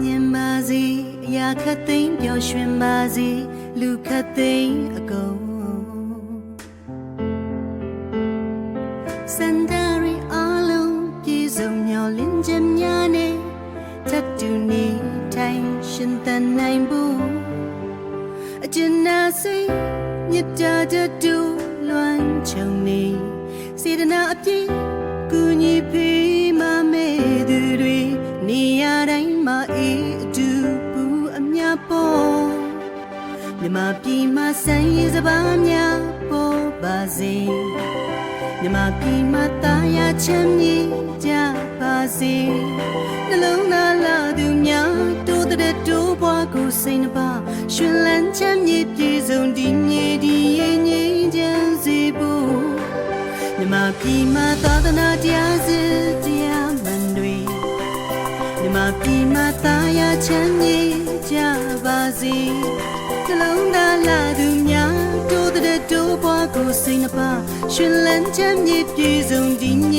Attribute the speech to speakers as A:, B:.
A: မြင်ပါစေအရာခတ်သိမ်းပျော်ရွှင်ပါစေလူခတ်သိမ်းအကုန်စန္ဒရီအလုံးပြေဆုံးမျောလင်းချက်များနဲ့ထပ်တူနေထိုင်ရှင်သန်နိုင်ဖို့အကျဉ်းနာစိတ်မြတ်တာတတူလွမ်းချုံနေစေတနာအပြည့် ပေါ်မြမပြည်မှာဆိုင်ရစပါးများပေါ်ပါစေမြမပြည်မှာတာယာချမ်းမြေကြပါစေနှလုံးသားလာသူများတိုးတဲ့တိုးပွားကိုစိတ်နှပါရှင်လန်းချမ်းမြေပြေဆုံးဒီမြေဒီရဲ့ငြိမ်းချမ်းစေဖို့မြမပြည်မှာသာသနာတရားစ ပြည်မှာသာယာချမ်းမြေကြပါစေနှလုံးသားလာသူများတိုးတဲ့တိုးပွားကိုစိတ်နှပါရှင်လန်းချမ်းမြေပြေဆုံးဒီည